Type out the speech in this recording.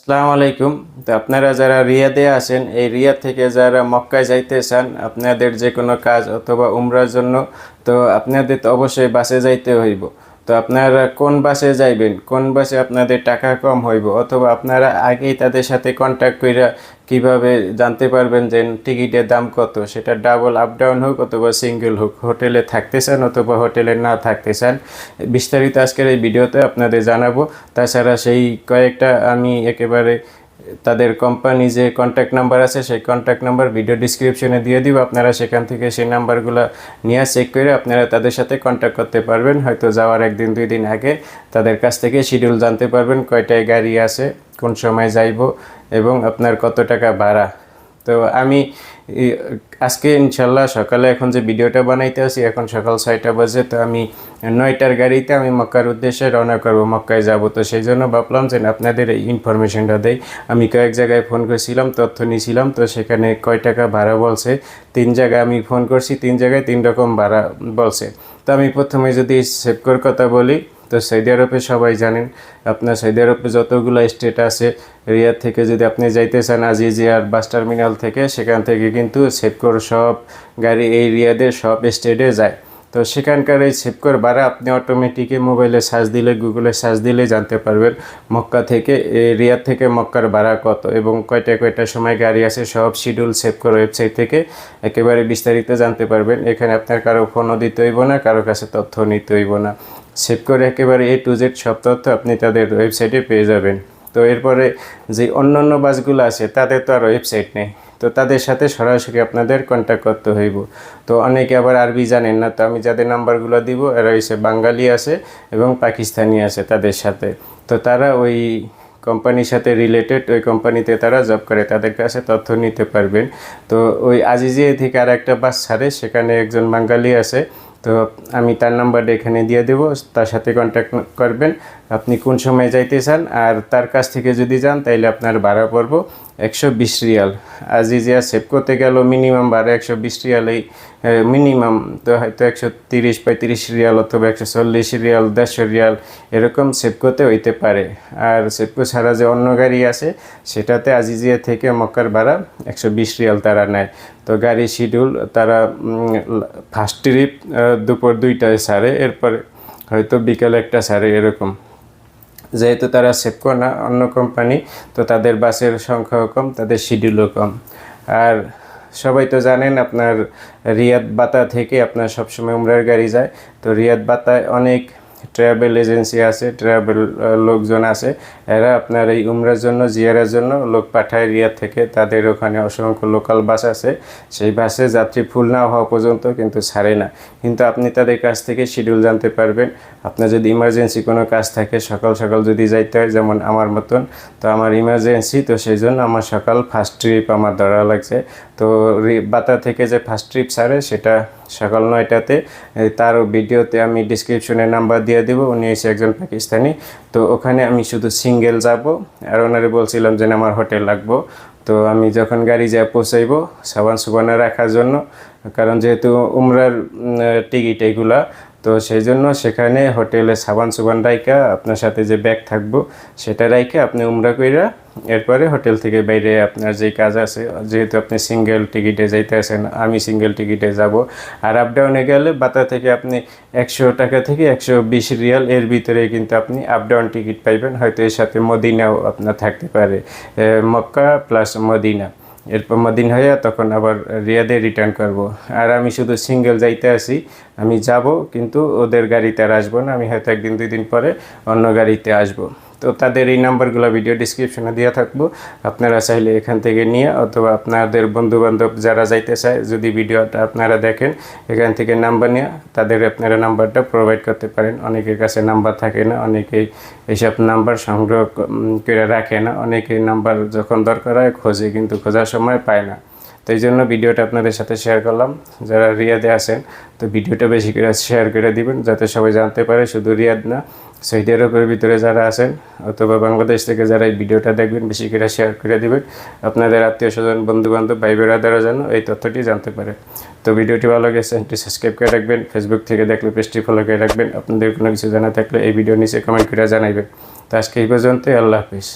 আসসালামু আলাইকুম। তো আপনারা যারা রিয়াদে আছেন, এই রিয়াদ থেকে যারা মক্কায় যাইতে চান, আপনাদের যে কোনো কাজ অথবা উমরার জন্য, তো আপনাদের তো অবশ্যই বাসে যাইতে হইব। তো আপনারা কোন বাসে যাইবেন? কোন বাসে আপনাদের টাকা কম হইব? অথবা আপনারা আগেই তাদের সাথে কন্ট্যাক্ট কইরা কীভাবে জানতে পারবেন যে টিকিটের দাম কত? সেটা ডাবল আপ ডাউন হোক অথবা সিঙ্গেল হোক হোটেলে থাকতে চান অথবা হোটেলে না থাকতে চান বিস্তারিত আজকের এই ভিডিওতে আপনাদের জানাব। তাছাড়া সেই কয়েকটা আমি একেবারে তাদের কোম্পানি যে কন্ট্যাক্ট নাম্বার আছে, সেই কন্ট্যাক্ট নাম্বার ভিডিও ডিসক্রিপশনে দিয়ে দিব। আপনারা সেখান থেকে সেই নাম্বারগুলো নিয়ে চেক করে আপনারা তাদের সাথে কন্ট্যাক্ট করতে পারবেন। হয়তো যাওয়ার একদিন দুই দিন আগে তাদের কাছ থেকে শিডিউল জানতে পারবেন কয়টায় গাড়ি আছে, কোন সময় যাইব এবং আপনার কত টাকা ভাড়া। তো আমি আজকে ইনশাল্লাহ সকালে এখন যে ভিডিওটা বানাইতে আছি, এখন সকাল ছয়টা বাজে, তো আমি নয়টার গাড়িতে আমি মক্কার উদ্দেশ্যে রওনা করব, মক্কায় যাব। তো সেই জন্য ভাবলাম যে আপনাদের এই ইনফরমেশনটা দেই। আমি কয়েক জায়গায় ফোন করেছিলাম, তথ্য নিয়েছিলাম, তো সেখানে কয় টাকা ভাড়া বলছে, তিন জায়গায় আমি ফোন করছি, তিন জায়গায় তিন রকম ভাড়া বলছে। তো আমি প্রথমে যদি সেপকোর কথা বলি তো সৌদি আরবে সবাই জানেন আপনার সৌদি আরবে যতগুলো স্টেট আছে রিয়াদ থেকে যদি আপনি যাইতে চান আজিজিয়ার বাস টার্মিনাল থেকে সেখান থেকে কিন্তু সেপকোর সব গাড়ি এই রিয়াদের সব স্টেটে যায়। তো সেখানকার এই সেপকোর ভাড়া আপনি অটোমেটিকে মোবাইলে সার্চ দিলে গুগলে সার্চ দিলে জানতে পারবেন মক্কা থেকে এ, রিয়াদ থেকে মক্কার ভাড়া কত এবং কয়টা কয়টা সময় গাড়ি আছে সব শিডিউল সেপকোর ওয়েবসাইট থেকে একেবারে বিস্তারিত জানতে পারবেন। এখানে আপনার কারও ফোনও দিতে হইব না কারও কাছে তথ্য নিতে হইব না। সেভ করে একেবারে এ টু জেড সব তথ্য আপনি তাদের ওয়েবসাইটে পেয়ে যাবেন। তো এরপরে যে অন্য অন্য বাসগুলো আছে, তাদের তো আর ওয়েবসাইট নেই। তো তাদের সাথে সরাসরি আপনাদের কন্ট্যাক্ট করতে হইব। তো অনেকে আবার আরবি জানেন না, তো আমি যাদের নাম্বারগুলো দিব, এরা হচ্ছে বাঙালি আছে এবং পাকিস্তানি আছে তাদের সাথে। তো তারা ওই কোম্পানির সাথে রিলেটেড ওই কোম্পানিতে তারা জব করে, তাদের কাছে তথ্য নিতে পারবেন। তো ওই আজিজিয়া থেকে আর একটা বাস ছাড়ে, সেখানে একজন বাঙালি আছে। তো আমি তার নাম্বারটা এখানে দিয়ে দেবো, তার সাথে কন্ট্যাক্ট করবেন। আপনি কোন সময় যাইতে চান আর তার কাছ থেকে যদি যান, তাইলে আপনার ভাড়া পড়ব। একশো বিশ রিয়াল। আজিজিয়া সেভ করতে গেল মিনিমাম ভাড়া একশো বিশ রিয়ালেই মিনিমাম, তো হয়তো একশো তিরিশ, পঁয়ত্রিশ রিয়াল অথবা একশো চল্লিশ রিয়াল, দেড়শো রিয়াল এরকম সেভ করতে হইতে পারে। আর সেভকো ছাড়া যে অন্য গাড়ি আছে, সেটাতে আজিজিয়া থেকে মক্কার ভাড়া একশো বিশ রিয়াল তারা নেয়। তো গাড়ি শিডিউল তারা ফার্স্ট ট্রিপ দুপুর দুইটায় ছাড়ে এরপরে হয়তো বিকেল একটা ছাড়ে এরকম। যেহেতু তারা সেপকো না অন্য কোম্পানি তো তাদের বাসের সংখ্যাও কম, তাদের শিডিউলও কম। আর সবাই তো জানেন, আপনার রিয়াদ বাতা থেকে আপনার সবসময় উমরার গাড়ি যায়। তো রিয়াদ বাতায় অনেক ট্রাভেল এজেন্সি আছে, ট্রাভেল লোকজন আছে। এরা আপনার এই উমরার জন্য, জিয়ারের জন্য লোক পাঠায় রিয়াদ থেকে। তাদের ওখানে অসংখ্য লোকাল বাস আছে। সেই বাসে যাত্রী ফুল না হওয়া পর্যন্ত কিন্তু ছাড়ে না। কিন্তু আপনি তাদের কাছ থেকে শিডিউল জানতে পারবেন। আপনার যদি ইমার্জেন্সি কোনো কাজ থাকে, সকাল সকাল যদি যাইতে হয়, যেমন আমার মতন, তো আমার ইমার্জেন্সি তো সেই জন্য আমার সকাল ফার্স্ট ট্রিপ আমার ধরা লাগছে। তো বাতা থেকে যে ফার্স্ট ট্রিপ ছাড়ে, সেটা সকাল নয়টাতে তার ভিডিওতে আমি ডিসক্রিপশনে নাম্বার দিয়ে দেবো, উনি এসে একজন পাকিস্তানি। তো ওখানে আমি শুধু সিঙ্গেল যাব, আর ওনারে বলছিলাম যে আমার হোটেল লাগবো। তো আমি যখন গাড়ি যা পৌঁছাইবো সাবান সুবানে রাখার জন্য, কারণ যেহেতু উমরার টিকিট এগুলা তো সেই জন্য সেখানে হোটেলে সাবান সুবান রাইকা আপনার সাথে যে ব্যাগ থাকব, সেটা রাইকে আপনি উমরা কইরা এরপরে হোটেল থেকে বাইরে আপনার যে কাজ আছে, যেহেতু আপনি সিঙ্গেল টিকিটে যাইতে আছেন, আমি সিঙ্গেল টিকিটে যাব। আর আপ ডাউনে গেলে বাতা থেকে আপনি একশো টাকা থেকে একশো বিশ রিয়াল, এর ভিতরে কিন্তু আপনি আপ ডাউন টিকিট পাইবেন। হয়তো এর সাথে মদিনাও আপনার থাকতে পারে। Mecca plus Medina. এরপর দিন হয়ে তখন আবার রিয়াদে রিটার্ন করব। আর আমি শুধু সিঙ্গেল যাইতে আসি, আমি যাব, কিন্তু ওদের গাড়িতে আর আসব না, আমি হয়তো একদিন, দুই দিন পরে অন্য গাড়িতে আসব। তো তাদের এই নাম্বারগুলো ভিডিও ডিসক্রিপশনে দেওয়া থাকব। আপনারা চাইলে এখান থেকে নিয়ে অথবা আপনাদের বন্ধুবান্ধব যারা যাইতে চায়, যদি ভিডিওটা আপনারা দেখেন, এখান থেকে নাম্বার নিয়ে তাদের আপনারা নাম্বারটা প্রোভাইড করতে পারেন। অনেকের কাছে নাম্বার থাকে না, অনেকেই এইসব নাম্বার সংগ্রহ করে রাখে না। অনেকে নাম্বার যখন দরকার হয়, খোঁজে, কিন্তু খোঁজার সময় পায় না। তো এই জন্য ভিডিওটা আপনাদের সাথে শেয়ার করলাম। যারা রিয়াদে আসেন তো ভিডিওটা বেশি করে শেয়ার করে দিবেন, যাতে সবাই জানতে পারে শুধু রিয়াদ না সৌদি আরবের ভিতরে যারা আছেন, অথবা বাংলাদেশ থেকে যারা এই ভিডিওটা দেখবেন, বেশি করে শেয়ার করে দিবেন। আপনাদের আত্মীয় স্বজন বন্ধু বান্ধব ভাই বেড়াদারও যেন এই তথ্যটি জানতে পারে। তো ভিডিওটি ভালো লাগে চ্যানেলটি সাবস্ক্রাইব করে রাখবেন ফেসবুক থেকে দেখলে পেজটি ফলো করে রাখবেন। আপনাদের কোনো কিছু জানা থাকলে এই ভিডিও নিচে কমেন্ট করে জানাইবেন। তো আজকে এই পর্যন্তই, আল্লাহ হাফিজ।